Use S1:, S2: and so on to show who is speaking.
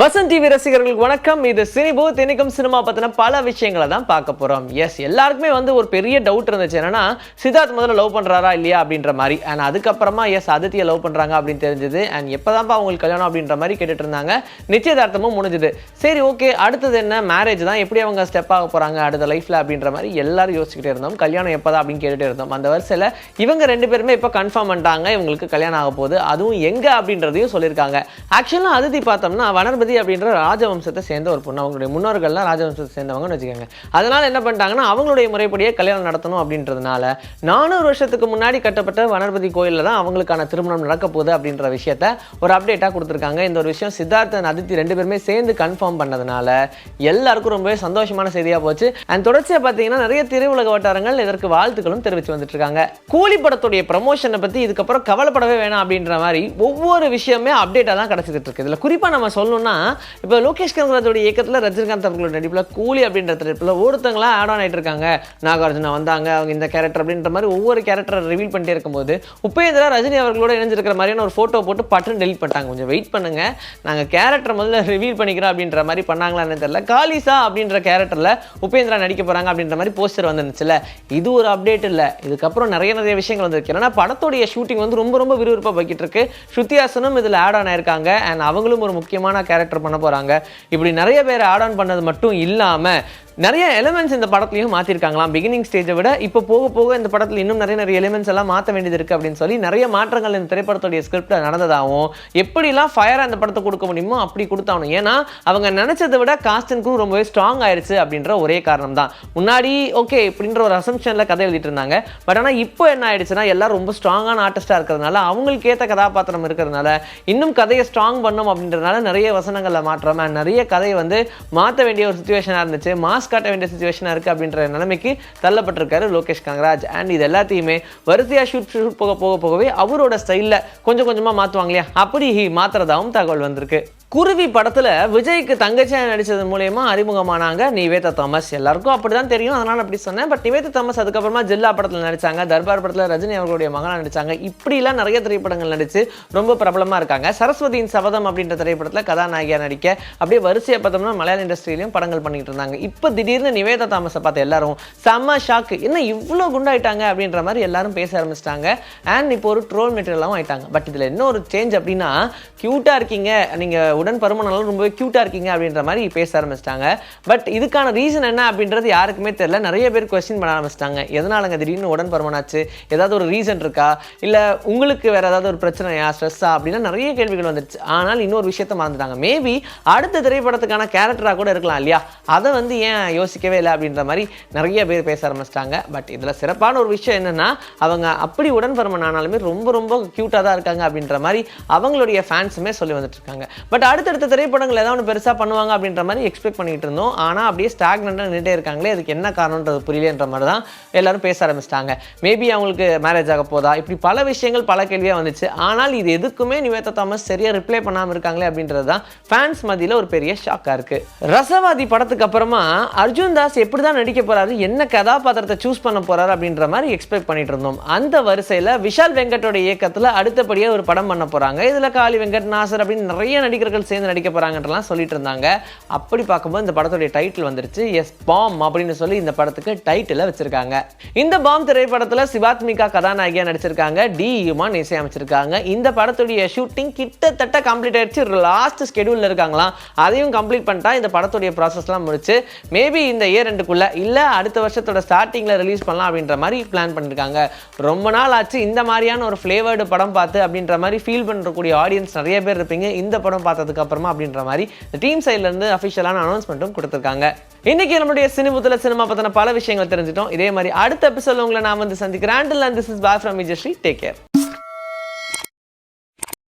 S1: Vasanth TV ரசிகர்களுக்கு வணக்கம். இது சினிபு தினிக்கும் சினிமா பற்றின பல விஷயங்களை தான் பார்க்க போகிறோம் எஸ் எல்லாருக்குமே வந்து ஒரு பெரிய டவுட் இருந்துச்சு. என்னன்னா சித்தார்த் முதல்ல லவ் பண்ணுறாரா இல்லையா அப்படின்ற மாதிரி. அண்ட் அதுக்கப்புறமா எஸ் அதித்தியை லவ் பண்ணுறாங்க அப்படின்னு தெரிஞ்சது. அண்ட் எப்பதான்ப்பா அவங்களுக்கு கல்யாணம் அப்படின்ற மாதிரி கேட்டுட்டு இருந்தாங்க. நிச்சயதார்த்தமும் முடிஞ்சுது. சரி ஓகே அடுத்தது என்ன? மேரேஜ் தான். எப்படி அவங்க ஸ்டெப் ஆக போகிறாங்க அடுத்த லைஃப்பில் அப்படின்ற மாதிரி எல்லாரும் யோசிச்சுக்கிட்டே இருந்தோம். கல்யாணம் எப்பதான் அப்படின்னு கேட்டுகிட்டே இருந்தோம். அந்த வரிசையில் இவங்க ரெண்டு பேருமே இப்போ கன்ஃபார்ம் பண்ணிட்டாங்க. இவங்களுக்கு கல்யாணம் ஆக போகுது. அதுவும் எங்கே அப்படின்றதையும் சொல்லியிருக்காங்க. ஆக்சுவலாக அதித்தி பார்த்தோம்னா வனர்பதி அப்படின்ற ராஜவம்சத்தை சேர்ந்த ஒரு பொண்ணு. அவங்களுடைய முன்னோர்கள்லாம் ராஜவம்சத்தை சேர்ந்தவங்கன்னு வச்சுக்கோங்க. அதனால் என்ன பண்ணிட்டாங்கன்னா அவங்களுடைய முறைப்படியே கல்யாணம் நடத்தணும் அப்படின்றதுனால நானூறு வருஷத்துக்கு முன்னாடி கட்டப்பட்ட வனர்பதி கோயிலில் தான் அவங்களுக்கான திருமணம் நடக்க போகுது அப்படின்ற விஷயத்த ஒரு அப்டேட்டாக கொடுத்துருக்காங்க. இந்த ஒரு விஷயம் சித்தார்த்தன் அதித்தி ரெண்டு பேருமே சேர்ந்து கன்ஃபார்ம் பண்ணதுனால எல்லாருக்கும் ரொம்பவே சந்தோஷமான செய்தியாக போச்சு. அண்ட் தொடர்ச்சியாக பார்த்தீங்கன்னா நிறைய திருவுலக வட்டாரங்கள் இதற்கு வாழ்த்துக்களும் தெரிவித்து வந்துட்டு இருக்காங்க கூலி படத்துடைய ப்ரமோஷனை பற்றி இதுக்கப்புறம் கவலைப்படவே வேணாம் அப்படின்ற மாதிரி ஒவ்வொரு விஷயமே அப்டேட்டாக தான் கிடச்சிக்கிட்டு இருக்கு. இதில் குறிப்பாக நம்ம சொல்லணும்னா இப்போ லோகேஷ் கனகராஜோட இயக்கத்தில் ரஜினிகாந்த் அவர்களோட நடிப்பில் கூலி அப்படின்ற தலைப்பில் ஒருத்தங்களாம் ஆட் ஆன் ஆகிட்டு இருக்காங்க நாகார்ஜுனா வந்தாங்க அவங்க இந்த கேரக்டர் அப்படின்ற மாதிரி ஒவ்வொரு கேரக்டரை ரிவீல் பண்ணிட்டே இருக்கும்போது உபேந்திரா ரஜினி அவர்களோட இணைஞ்சிருக்கிற மாதிரியான ஒரு ஃபோட்டோ போட்டு பட்டுன்னு டெலிட் பண்ணிட்டாங்க. கொஞ்சம் வெயிட் பண்ணுங்க. நாங்கள் கேரக்டர் முதல்ல ரிவீல் பண்ணிக்கிறோம் அப்படின்ற மாதிரி பண்ணாங்களான்னு தெரியல. காலிசா அப்படின்ற கேரக்டரில் உபேந்திரா நடிக்க போகிறாங்க அப்படின்ற மாதிரி போஸ்டர் வந்துருந்துச்சுல. இது ஒரு அப்டேட் இல்லை. இதுக்கப்புறம் நிறைய நிறைய விஷயங்கள் வந்திருக்கு. ஏன்னா படத்துடைய ஷூட்டிங் வந்து ரொம்ப ரொம்ப விறுவிறுப்பாக போய்கிட்டு இருக்கு. ஸ்ருத்தியாசனும் இதில் ஆட் ஆன் ஆயிருக்காங்க. அண்ட் அவங்களும் ஒரு முக்கியமான கேரக்டர் பண்ண போகிறாங்க இப்படி நிறைய பேர் ஆட் ஆன் பண்ணது மட்டும் இல்லாமல் நிறைய எலிமெண்ட்ஸ் இந்த படத்துலையும் மாற்றிருக்காங்களாம் பிகினிங் ஸ்டேஜை விட இப்போ போக போக இந்த படத்தில் இன்னும் நிறைய நிறைய எலிமெண்ட்ஸ் எல்லாம் மாற்ற வேண்டியது இருக்குது அப்படின்னு சொல்லி நிறைய மாற்றங்கள் இந்த திரைப்படத்துடைய ஸ்கிரிப்டில் நடந்ததாகவும் எப்படிலாம் ஃபயராக அந்த படத்தை கொடுக்க முடியுமோ அப்படி கொடுத்தாகணும். ஏன்னா அவங்க நினச்சதை விட காஸ்ட் அண்ட் crew ரொம்பவே ஸ்ட்ராங் ஆயிடுச்சு அப்படின்ற ஒரே காரணம் தான் முன்னாடி ஓகே இப்படின்ற ஒரு அசம்ஷனில் கதை எழுதிட்டு இருந்தாங்க. பட் ஆனால் இப்போ என்ன ஆயிடுச்சுன்னா எல்லாம் ரொம்ப ஸ்ட்ராங்கான ஆர்டிஸ்ட்டாக இருக்கிறதுனால அவங்களுக்கு ஏற்ற கதாபாத்திரம் இருக்கிறதுனால இன்னும் கதையை ஸ்ட்ராங் பண்ணும் அப்படின்றதுனால நிறைய வசனங்களில் மாற்றாமல் நிறைய கதையை வந்து மாற்ற வேண்டிய ஒரு சுச்சுவேஷனாக இருந்துச்சு. மாஸ்க் காட்ட வேண்டிய சுச்சுவேஷனாக இருக்குது அப்படின்ற நிலைமைக்கு தள்ளப்பட்டிருக்காரு லோகேஷ் கங்கராஜ் அண்ட் இது எல்லாத்தையுமே வரிசையாக ஷூட் ஷூட் போக போக போகவே அவரோட ஸ்டைலில் கொஞ்சம் கொஞ்சமாக மாற்றுவாங்க இல்லையா? அப்படி மாற்றுறதாகவும் தகவல் வந்திருக்கு. குருவி படத்தில் விஜய்க்கு தங்கச்சியாக நடித்தது மூலயமா அறிமுகமானாங்க நிவேதா தாமஸ். எல்லாருக்கும் அப்படி தான் தெரியும். அதனால் அப்படி சொன்னேன். பட் நிவேதா தாமஸ் அதுக்கப்புறமா ஜில்லா படத்தில் நடித்தாங்க தர்பார் படத்தில் ரஜினி அவர்களுடைய மகனாக நடித்தாங்க இப்படிலாம் நிறைய திரைப்படங்கள் நடித்து ரொம்ப பிரபலமாக இருக்காங்க. சரஸ்வதியின் சபதம் அப்படின்ற திரைப்படத்தில் கதாநாயகியாக நடிக்க அப்படியே வரிசையை பார்த்தோம்னா மலையாள இண்டஸ்ட்ரியிலையும் படங்கள் பண்ணிகிட்டு இருந்தாங்க. இப்போ திடீர்னு நிவேதா தாமஸை பார்த்து எல்லாரும் செம்ம ஷாக்கு என்ன இவ்வளோ குண்டாயிட்டாங்க அப்படின்ற மாதிரி எல்லாரும் பேச ஆரம்பிச்சிட்டாங்க. அண்ட் இப்போ ஒரு ட்ரோல் மெட்டீரியலாகவும் ஆயிட்டாங்க. பட் இதில் என்ன ஒரு சேஞ்ச் அப்படின்னா க்யூட்டாக இருக்கீங்க. நீங்கள் உடன் பருமனாலும் ரொம்பவே க்யூட்டாக இருக்கீங்க அப்படின்ற மாதிரி பேச ஆரம்பிச்சிட்டாங்க. பட் இதுக்கான ரீசன் என்ன அப்படின்றது யாருக்குமே தெரில நிறைய பேர் கொஸ்டின் பண்ண ஆரம்பிச்சிட்டாங்க. எதனாலங்க திடீர்னு உடன் பருமனாச்சு? ஏதாவது ஒரு ரீசன் இருக்கா? இல்லை உங்களுக்கு வேறு ஏதாவது ஒரு பிரச்சனையா? ஸ்ட்ரெஸ்ஸா அப்படின்னா நிறைய கேள்விகள் வந்துருச்சு. ஆனால் இன்னொரு விஷயத்த மறந்துட்டாங்க. மேபி அடுத்த திரைப்படத்துக்கான கேரக்டராக கூட இருக்கலாம் இல்லையா? அதை வந்து ஏன் யோசிக்கவே இல்லை அப்படின்ற மாதிரி நிறைய பேர் பேச ஆரம்பிச்சிட்டாங்க. பட் இதில் சிறப்பான ஒரு விஷயம் என்னன்னா அவங்க அப்படி உடன் பருமன் ஆனாலுமே ரொம்ப ரொம்ப க்யூட்டாக தான் இருக்காங்க அப்படின்ற மாதிரி அவங்களுடைய ஃபேன்ஸுமே சொல்லி வந்துட்டு இருக்காங்க. பட் அடுத்தடுத்த திரைப்படங்கள் ஏதாவது ஒன்று பெருசாக பண்ணுவாங்க அப்படின்ற மாதிரி எக்ஸ்பெக்ட் பண்ணிட்டு இருந்தோம். ஆனால் அப்படியே ஸ்டாக்னண்டாக நின்றுட்டே இருக்காங்களே அதுக்கு என்ன காரணன்றது புரியலன்ற மாதிரி தான் எல்லாரும் பேச ஆரம்பிச்சிட்டாங்க. மேபி அவங்களுக்கு மேரேஜ் ஆக போதா? இப்படி பல விஷயங்கள் பல கேள்வியாக வந்துச்சு. ஆனால் இது எதுக்குமே நிவேதா தாமஸ் சரியாக ரிப்ளை பண்ணாமல் இருக்காங்களே அப்படின்றது தான் ஃபேன்ஸ் மத்தியில் ஒரு பெரிய ஷாக்காக இருக்கு. ரசவாதி படத்துக்கு அப்புறமா அர்ஜுன் தாஸ் எப்படி தான் நடிக்க போறாரு என்ன கதாபாத்திரத்தை சூஸ் பண்ண போறாரு அப்படின்ற மாதிரி எக்ஸ்பெக்ட் பண்ணிட்டு இருந்தோம். அந்த வரிசையில் விஷால் வெங்கட்டோட இயக்கத்தில் அடுத்தபடியாக ஒரு படம் பண்ண போறாங்க. இதில் காளி வெங்கட் நாசர் அப்படின்னு நிறைய நடிகர்கள் சேர்ந்து நடிக்க போகிறாங்கன்றலாம் சொல்லிட்டு இருந்தாங்க. அப்படி பார்க்கும்போது இந்த படத்துடைய டைட்டில் வந்துருச்சு. எஸ் பாம் அப்படின்னு சொல்லி இந்த படத்துக்கு டைட்டில் வச்சிருக்காங்க. இந்த பாம் திரைப்படத்தில் சிவாத்மிகா கதாநாயகியா நடிச்சிருக்காங்க. டி யுமான் இசையமைச்சிருக்காங்க. இந்த படத்துடைய ஷூட்டிங் கிட்டத்தட்ட கம்ப்ளீட் ஆயிடுச்சு. லாஸ்ட் ஸ்கெடியூலில் இருக்காங்களாம் அதையும் கம்ப்ளீட் பண்ணிட்டா இந்த படத்துடைய ப்ராசஸ்லாம் முடிச்சு மேபி இந்த இயர் ரெண்டுக்குள்ள இல்லை அடுத்த வருஷத்தோட ஸ்டார்டிங்கில் ரிலீஸ் பண்ணலாம் அப்படின்ற மாதிரி பிளான் பண்ணியிருக்காங்க ரொம்ப நாள் ஆச்சு. இந்த மாதிரியான ஒரு ஃப்ளேவர்டு படம் பார்த்து அப்படின்ற மாதிரி ஃபீல் பண்ணுறக்கூடிய ஆடியன்ஸ் நிறைய பேர் இருப்பீங்க. இந்த படம் பார்த்தது அப்புறமா அப்படின்ற மாதிரி இந்த டீம் சைட்லேருந்து அஃபிஷியலான அனௌன்ஸ்மெண்ட்டும் கொடுத்துருக்காங்க. இன்னைக்கு நம்மளுடைய சினிமத்தில் சினிமா பற்றின பல விஷயங்கள் தெரிஞ்சிட்டோம் இதே மாதிரி அடுத்த எபிசோட் உங்களை நான் வந்து சந்திக்கிறேன். And this is bye from Vijayasree take care